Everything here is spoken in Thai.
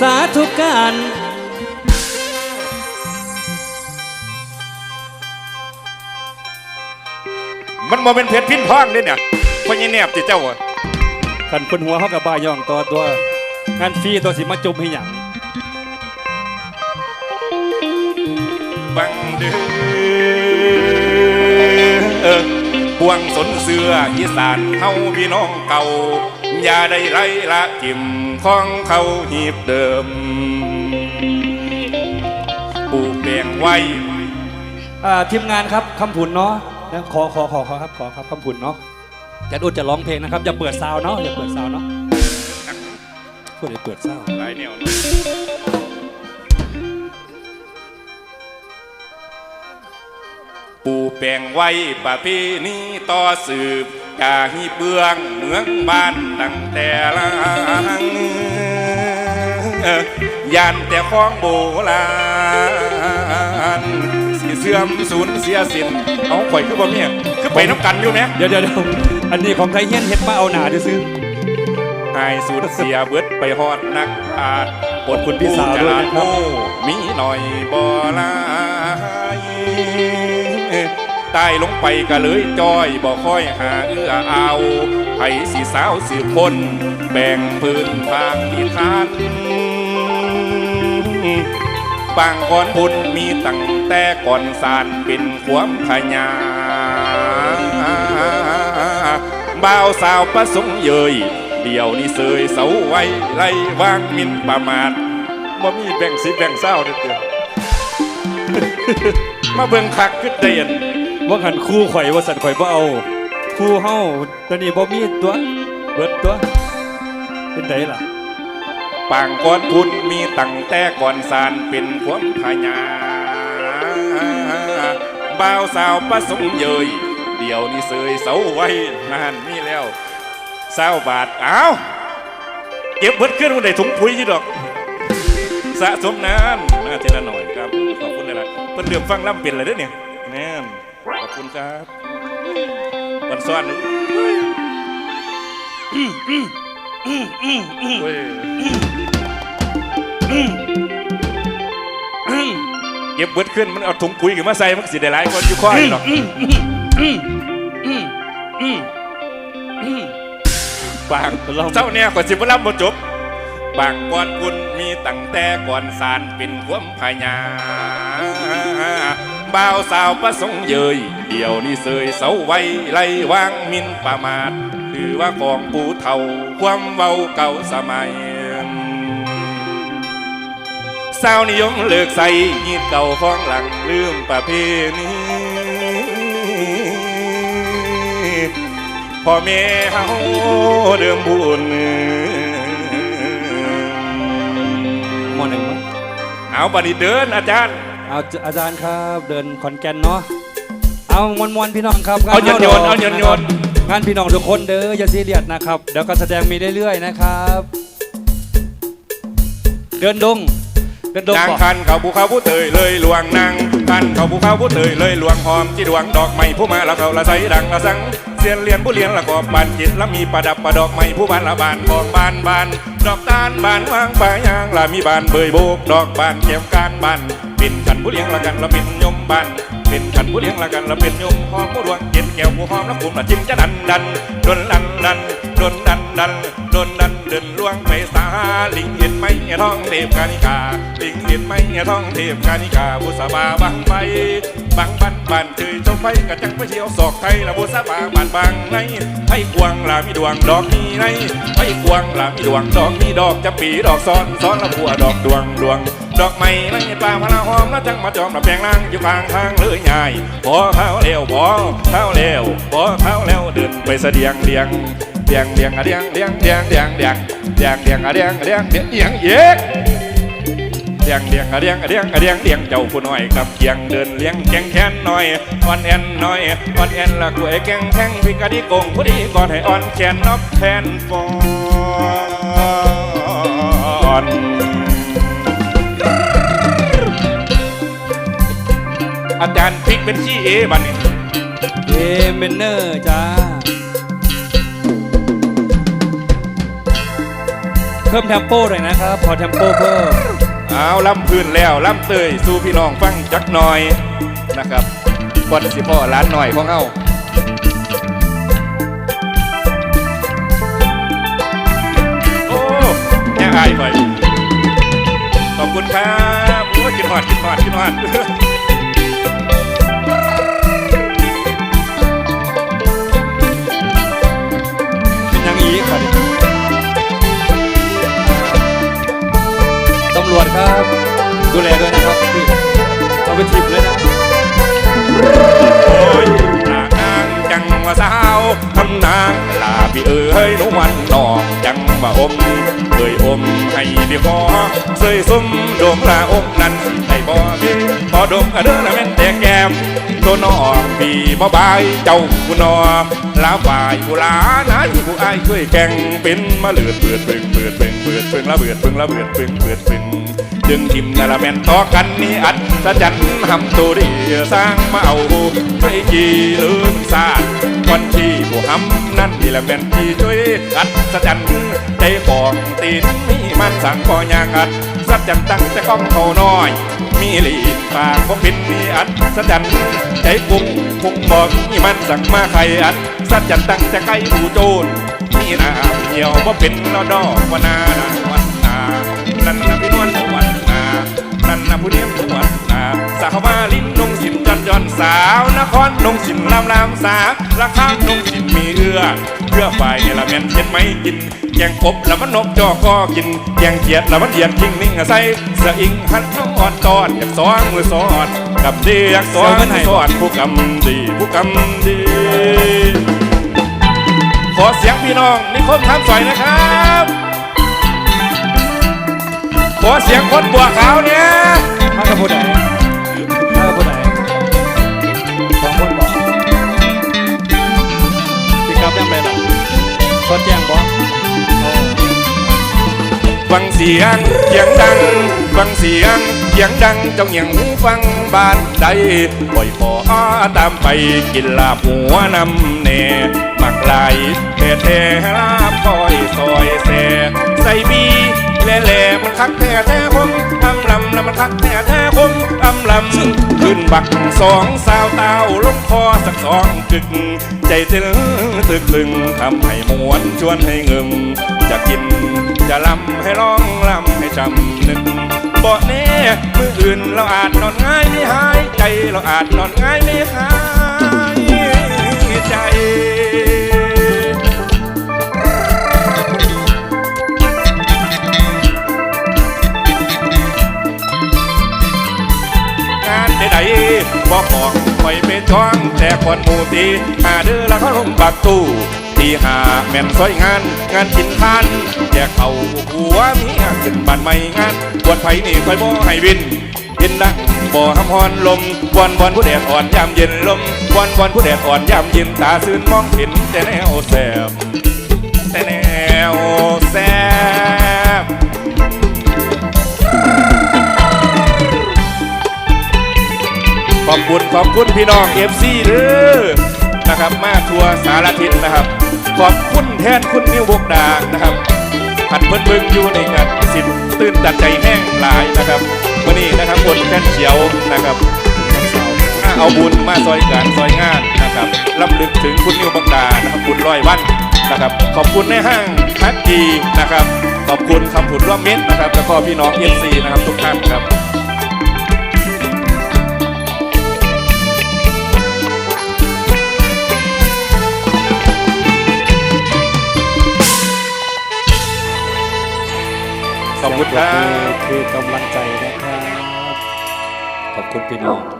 สาธุการมันบ่เป็นเพชรพินทองเด้เนี่ยพ่อยี่แนบติเจ้าอะขันคนหัวเขากับบ้าย่องตัวตัวงานฟรีตัวสิมาจมให้หยังบังเดือปวงสนเสืออีสานเฮาพี่น้องเก่า อย่าได้ไรละทิม ของเขาหีบเดิมปลูกแดงไว้ อ่าทีมงานครับคำผุนเนาะนะขอขอขอขอครับขอครับคำผุนเนาะจะอุดจะร้องเพลงนะครับอย่าเปิดซาวเนาะอย่าเปิดซาวเนาะพูดเลยเปิดซาวน์หลายแนวปูแปลงไว้ประเพณีต่อสืบ จากฮีเบืองเมืองบ้านตั้งแต่ลังยานแต่ของโบราณสิเสื่อมสูญเสียสิ้นเอาข่อยคือบ่เมียคือไปน้ำกันอยู่ไหมเดี๋ยวเดี๋ยวเดี๋ยวอันนี้ของใครเฮี้ยนเฮ็ดมาเอาหนาดูซื้อหายสูญเสียเบิดไปฮอดนักอาจขอบคุณพี่สาวด้วยนะครับโอ้มีหน่อยบ่หลาย ตายลงไปก็เลยจอยบ่ค่อยหาเอื้อเอาไผสีสาวสืบคนแบ่งพื้นทางที่ทานปางก่อนบุญมีตั้งแต่ก่อนสารเป็นความพญาบ่าวสาวประสงค์เยยเดี๋ยวนี้เสยเสาไว้ไล่วางมินประมาทบ่มีแบ่งสิแบ่งเศร้าเด้อเด้อมาเบิ่งคักขึ้นเด่น ว่าหันคู่ข่อยว่าสันข่อยบ่เอาคู่เฮาตอนนี้บ่มีตัวเบิดตัว เป็นไดล่ะปางก่อนคุณมีตั้งแต่ก่อนสารเป็นความพญาบ่าวสาวประสงค์เยยเดี๋ยวนี้เสยเสาไว้นานมีแล้วเศร้าบาทอ้าวเก็บเบิดขึ้นมันได้ถุงปุ๋ยยู่ดอก สะสมนานน่าทีละหน่อยครับ ขอบคุณหลายๆเพิ่นเดือมฟังล่ำเป็นอะไรเด้อเนี่ยแน่น ขอบคุณครับวันซ้อนเว้ยเก็บเบิดขึ้นมันเอาถุงปุ๋ยขึ้นมาใส่มันก็สิได้หลายคนอยู่ข้ออยู่หรอกปากเจ้าเนี่ยกว่าสิบล่ำบ่จบบางก่อนคุณมีตั้งแต่ก่อนสารเป็นความพญา บ่าวสาวประสงค์เยยเดี๋ยวนี้เสยเสาไว้ไล่วางมินประมาทถือว่าของปูเท่าความเบาเก่าสมัยสาวนิยมเลิกใส่ยีดเก่าของหลังลืมประเพณีพ่อแม่เฮาเดิมบุญหมอหนึ่งมั้งเอาบัดนี้เดินอาจารย์ เอาอาจารย์ครับเดินขอนแก่นเนาะเอามวนมวนๆพี่น้องครับงเอาโยนข้โยนดกเอาโยนโยนงานพี่น้องทุกคนเด้ออย่าซีเรียสนะครับเดี๋ยวการแสดงมีเรื่อยๆนะครับ เดินดงเดินดงนางบอกคันเขาภูเขาผู้เตยเลยหลวงนางคันเขาภูเขาผู้เตยเลยหลวงหอมจีดวงดอกไม้ผู้มาละเขาละใสดังละสัง เสียนเรียนผู้เรียนละกอบบานจิตละมีประดับประดอกไม้ผู้บานละบานของบานบานดอกตาลบานวางปลายางละมีบานเบยโบกดอกบานเกี่ยมการบานเป็นขันผู้เลี้ยงละกันละเป็นยมบานเป็นขันผู้เลี้ยงละกันละเป็นยมหอมผู้ดวงเจ็ดแก้วผู้หอมละกลุ่มละจิ้มจะดันดันดนลันดัน ดนดันดันดนดันเดินล่วงไปสาลิงเห็นไหมท้องเทพกานิกาลิงเห็นไหมท้องเทพกานิกาบุษบาบังไปบังบันบันเคยจมไปกระจังไปเชียวศอกไทยละบุษบาบันบังในให้กวางลามีดวงดอกมีในให้กวางลามีดวงดอกมีดอกจะปีดอกซ้อนซ้อนละบัวดอกดวงดวง ดอกไม้ในป่าพลาหอมแล้วจังมาจอมละแปลงล่างอยู่ข้างทางเลยใหญ่พอเท้าเร็วพอเท้าเร็วพอเท้าแล้วเดินไปเสดียงเดียง เดียงเดียงอะเดียงเดียงเดียงเดียงเดียงเดียงเดียงอะเดียงเดียงเดียงเดียงเย็กเดียงเดียงอะเดียงอะเดียงอะเดียงเดียงเจ้าผู้น้อยกับเกียงเดินเลี้ยงแกงแค้นน้อยอ่อนแอนน้อยอ่อนแอนละกล้วยแกงแข้งพิกะดีโกงผู้ดีก่อนให้อ่อนแขนนอบแทนฟอนอาจารย์พริกเป็นชี้เอบัดนี้เอเมนเนอร์จ้า พิ่มเทมโปหน่อยนะครับขอเทมโปเพิ่มเอาล้ำพื้นแล้วล้ำเตยสู่พี่น้องฟังจักหน่อยนะครับก่อนสิพ่อร้านหน่อยของเฮาโอ้แย่อายไปขอบคุณครับโอ้ยกินหอดกินหอดกินหอด รครับ ดูแลด้วยนะครับพี่เอาไปทิปเลยนะโอ้ยนางนางจังว่าสาวทำนางลาพี่เอ๋ยหนุวันดอกจังว่าอมเอ่ยอมให้พี่ขอเสยซุ่มดมลาอมนั้นได้บ่พี่พอดมกระเด้อละแม่นแต่แก้ม ตัวน้องพี่บ่บายเจ้ากูนอลาฝ่ายกูลาไหนผู้อายช่วยแข่งเป็นมาเลือดเปิดเปิงเปิดเปิงเปิดเปิงละเบิดเปิงละเบิดเปิงเปิดเปิงจึงทิมนาละแม่นต่อกันนี่อัดสะจันหำตัวดีสร้างมาเอาไม่กี่ลืมำนั่นนี่ละแม่นที่ช่วยอัดสะจันใจปองตีนมีมันสั่งปอยางอัดสะจันตั้งแต่ก้องเขาน้อย มีหลีปากของพินมีอัดสะจันใจกุ้งพุงบอกมีมันสั่งมาใครอัดสะจันตั้งแต่ไกลผู้โจรมีน้ำเหี่ยวบ่เป็นลอดอกวนานาวันนานั่นนะพี่นวลสวัสดิ์นานั่นนะผู้เลี้ยงวัสดิ์นาสาวมาลินน สาวนครนงสินลำลำสาละข้างนงสินมีเอื้อเพื่อฝ่ายเนี่ยละแม่นเช่นไม่กินแกงกบแล้วมันนกจอก็กินแกงเขียดแล้วมันเดียดกิ้งนิ่งใส่สอิงหันน้องอ่อนตอนอยากสองมือสอนกับเดียกสอนสอนผู้กำดีผู้กำดี ขอเสียงพี่น้องนิคมทำสอยนะครับขอเสียงคนบัวขาวเนี่ยมากับผู้ใด ฟังเสียงเสียงดัง ฟังเสียงเสียงดังเจ้าอย่างหูฟังบ้านใดปล่อยขอตามไปกินลาบหัวนำเน่มักไหลแท่แท้ลาบคอยซอยแซ่ใส่บี แหล่แหล่มันคักแท่แท้คงอำลำแล้วมันคักแท่แท้คงอำลำขึ้นบักสองสาวเต้าลงคอสักสองกึก ใจเต้นตึกตึงทำให้มวนชวนให้เงิมจะกินจะลำให้ร้องลำให้จำนึกบ่แน่มืออื่นเราอาจนอนง่ายไม่หายใจเราอาจนอนง่ายไม่หาย แต่คนหมู่ตีหาเดือละเขาลงปากตู้ที่หาแม่นซอยงาน งานกินทานแจกเขาหัวมียขึ้นบ้านใหม่งานปวดไผนี่คอยบ่ให้วินเย็นดังบ่ห้ำฮอนลมวันวันผู้แดดอ่อนยามเย็นลมวันวันผู้แดดอ่อนยามเย็นตาซื่นมองเห็นแต่แนวแสบแต่แนวแสบ ขอบคุณพี่น้องเอฟซีเด้อนะครับ มาทัวร์สารทิศนะครับ ขอบคุณแทนคุณนิวบกดานะครับขันเพิ่นเบิ่งอยู่ในกันสินตื่นตัดใจแห้งหลายนะครับวันนี้นะครับคนแค่นเขียวนะครับเอาบุญมาซอยการซอยงานนะครับลำลึกถึงคุณนิวบกดานะครับบุญร้อยวันนะครับ ขอบคุณในห้างทักกีนะครับ ขอบคุณคำผุดร่วมเม็ดนะครับ แล้วก็พี่น้องเอฟซีนะครับทุกท่านครับ ครับคือกำลังใจนะครับ ขอบคุณพี่น้อง